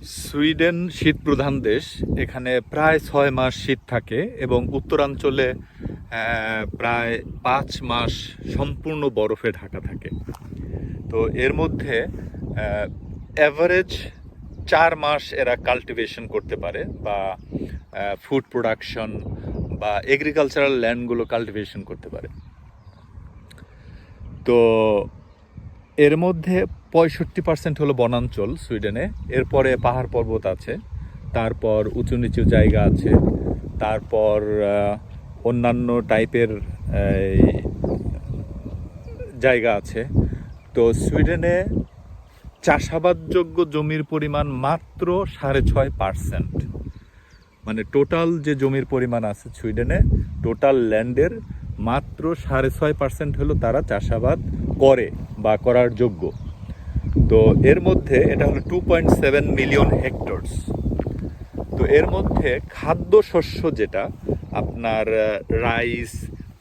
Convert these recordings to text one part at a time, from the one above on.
Sweden শীত প্রধান দেশ, এখানে প্রায় ছয় মাস শীত থাকে এবং উত্তরাঞ্চলে প্রায় পাঁচ মাস সম্পূর্ণ বরফে ঢাকা থাকে। তো এর মধ্যে অ্যাভারেজ চার মাস এরা কাল্টিভেশন করতে পারে বা ফুড প্রোডাকশন বা এগ্রিকালচারাল ল্যান্ডগুলো কাল্টিভেশন করতে পারে। তো এর মধ্যে পঁয়ষট্টি পার্সেন্ট হলো বনাঞ্চল সুইডেনে। এরপরে পাহাড় পর্বত আছে, তারপর উঁচু নিচু জায়গা আছে, তারপর অন্যান্য টাইপের জায়গা আছে। তো সুইডেনে চাষাবাদযোগ্য জমির পরিমাণ মাত্র সাড়ে ছয় পার্সেন্ট মানে টোটাল যে জমির পরিমাণ আছে সুইডেনে, টোটাল ল্যান্ডের মাত্র সাড়ে ছয় পার্সেন্ট হলো তারা চাষাবাদ করে বা করার যোগ্য। তো এর মধ্যে এটা হলো two point seven million hectares তো এর মধ্যে খাদ্য শস্য যেটা, আপনার রাইস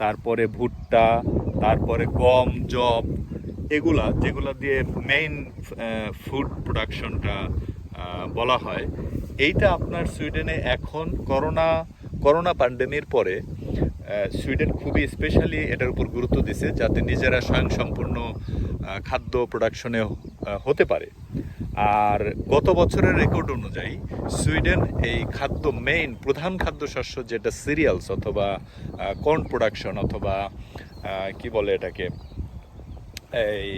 তারপরে ভুট্টা, তারপরে গম জব এগুলা, যেগুলা দিয়ে মেইন ফুড প্রোডাকশনটা বলা হয়, এইটা আপনার সুইডেনে এখন করোনা করোনা প্যান্ডেমির পরে সুইডেন খুবই স্পেশালি এটার উপর গুরুত্ব দিছে, যাতে নিজেরা স্বয়ংসম্পূর্ণ খাদ্য প্রোডাকশনে হতে পারে। আর গত বছরের রেকর্ড অনুযায়ী সুইডেন এই খাদ্য মেইন প্রধান খাদ্যশস্য যেটা সিরিয়ালস অথবা কর্ন প্রোডাকশন অথবা কি বলে এটাকে, এই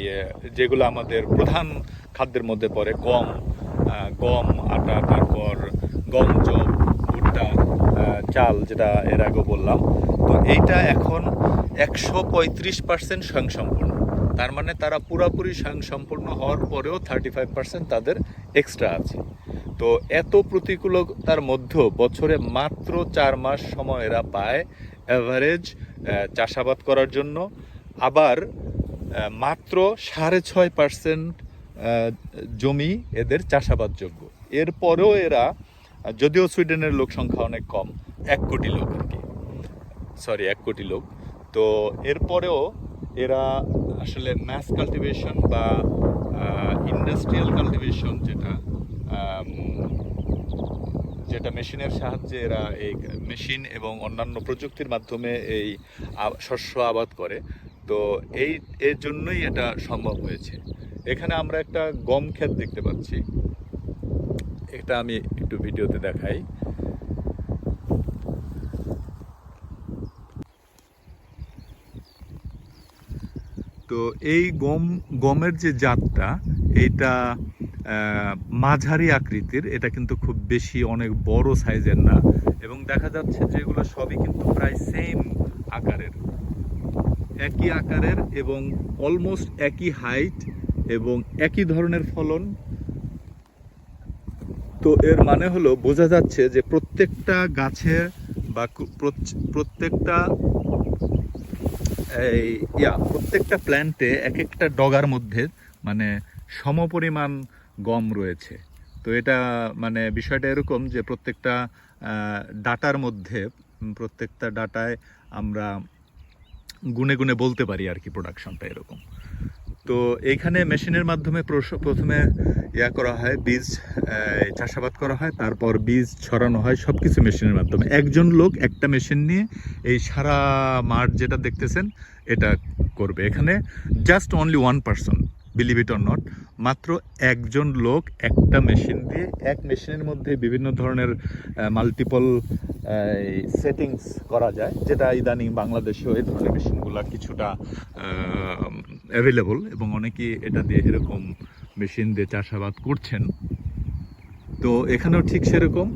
যেগুলো আমাদের প্রধান খাদ্যের মধ্যে পড়ে, গম গম, আটা, তারপর গম জব ভুট্টা চাল যেটা এর আগে বললাম। তো এইটা এখন একশো পঁয়ত্রিশ পার্সেন্ট স্বয়ংসম্পূর্ণ। তার মানে তারা পুরোপুরি স্বয়ংসম্পূর্ণ হওয়ার পরেও থার্টি ফাইভ পার্সেন্ট তাদের এক্সট্রা আছে। তো এত প্রতিকূলতার মধ্যেও বছরে মাত্র চার মাস সময় এরা পায় অ্যাভারেজ চাষাবাদ করার জন্য। আবার মাত্র সাড়ে ছয় পার্সেন্ট জমি এদের চাষাবাদযোগ্য। এরপরেও এরা, যদিও সুইডেনের লোক সংখ্যা অনেক কম, এক কোটি লোক আর কি। সরি এক কোটি লোক। তো এরপরেও এরা আসলে ম্যাস কাল্টিভেশন বা ইন্ডাস্ট্রিয়াল কাল্টিভেশন যেটা যেটা মেশিনের সাহায্যে এরা এই মেশিন এবং অন্যান্য প্রযুক্তির মাধ্যমে এই শস্য আবাদ করে। তো এই, এর জন্যই এটা সম্ভব হয়েছে। এখানে আমরা একটা গম ক্ষেত দেখতে পাচ্ছি। এটা আমি একটু ভিডিওতে দেখাই। তো এই গম, গমের যে জাতটা এটা মাঝারি আকৃতির, এটা কিন্তু খুব বেশি, অনেক বড় সাইজের না। এবং দেখা যাচ্ছে যে এগুলো সবই কিন্তু প্রায় সেম আকারের। একই আকারের এবং অলমোস্ট একই হাইট এবং একই ধরনের ফলন। তো এর মানে হলো, বোঝা যাচ্ছে যে প্রত্যেকটা গাছের বা প্রত্যেকটা এই, ইয়া, প্রত্যেকটা প্ল্যান্টে এক একটা ডগার মধ্যে মানে সমপরিমাণ গম রয়েছে। তো এটা মানে বিষয়টা এরকম যে প্রত্যেকটা ডাটার মধ্যে প্রত্যেকটা ডাটায় আমরা গুনে গুনে বলতে পারি আর কি প্রোডাকশনটা এরকম। তো এইখানে মেশিনের মাধ্যমে প্রথমে ইয়া করা হয়, বীজ চাষাবাদ করা হয়, তারপর বীজ ছড়ানো হয় সব কিছু মেশিনের মাধ্যমে। একজন লোক একটা মেশিন নিয়ে এই সারা মাঠ যেটা দেখতেছেন, এটা করবে। এখানে just only one person believe it or not মাত্র একজন লোক একটা মেশিন দিয়ে এক মেশিনের মধ্যে বিভিন্ন ধরনের মাল্টিপল সেটিংস করা যায়, যেটা ইদানিং বাংলাদেশেও এই ধরনের মেশিনগুলো কিছুটা অ্যাভেলেবল এবং অনেকেই এটা দিয়ে এরকম মেশিন দিয়ে চাষাবাদ করছেন। তো এখানেও ঠিক সেরকম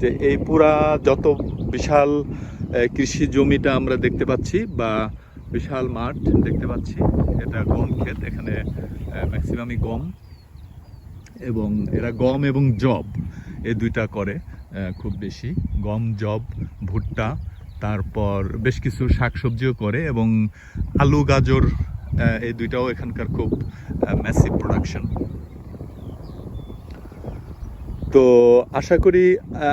যে এই পুরা যত বিশাল কৃষি জমিটা আমরা দেখতে পাচ্ছি বা বিশাল মাঠ দেখতে পাচ্ছি, এটা গম ক্ষেত, এখানে ম্যাক্সিমামই গম এবং এরা গম এবং জব এই দুইটা করে খুব বেশি। গম জব ভুট্টা, তারপর বেশ কিছু শাকসবজিও করে এবং আলু, গাজর এই দুইটাও এখানকার খুব ম্যাসিভ প্রোডাকশন তো আশা করি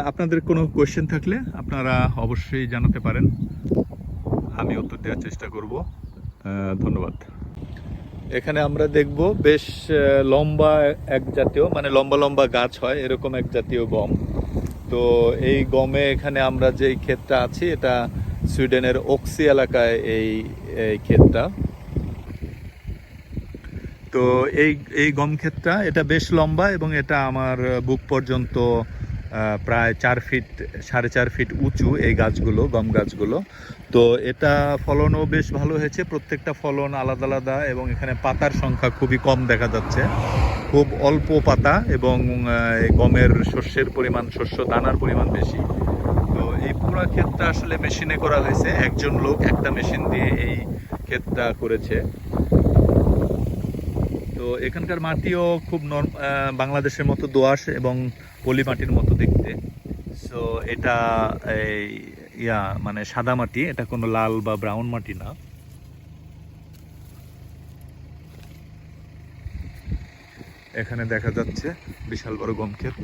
আপনাদের কোনো কোয়েশ্চেন থাকলে আপনারা অবশ্যই জানাতে পারেন। আমি উত্তর দেওয়ার চেষ্টা করব। ধন্যবাদ। এখানে আমরা দেখব বেশ লম্বা এক জাতীয় মানে লম্বা লম্বা গাছ হয়, এরকম এক জাতীয় গম। তো এই গমে এখানে আমরা যেই ক্ষেতটা আছি, এটা সুইডেনের অক্সি এলাকায় এই এই ক্ষেতটা। তো এই এই গম ক্ষেতটা, এটা বেশ লম্বা এবং এটা আমার বুক পর্যন্ত প্রায় চার ফিট, সাড়ে চার ফিট উঁচু এই গাছগুলো, গম গাছগুলো। তো এটা ফলনও বেশ ভালো হয়েছে, প্রত্যেকটা ফলন আলাদা আলাদা এবং এখানে পাতার সংখ্যা খুবই কম দেখা যাচ্ছে। খুব অল্প পাতা এবং গমের শস্যের পরিমাণ, শস্য দানার পরিমাণ বেশি। তো এই পুরো ক্ষেতটা আসলে মেশিনে করা হয়েছে, একজন লোক একটা মেশিন দিয়ে এই ক্ষেতটা করেছে। তো এখানকার মাটিও খুব নর্ম বাংলাদেশের মতো দোআঁশ এবং পলি মাটির মতো দেখতে। সো এটা এই, ইয়া মানে সাদা মাটি, এটা কোনো লাল বা ব্রাউন মাটি না। এখানে দেখা যাচ্ছে বিশাল বড় গম ক্ষেত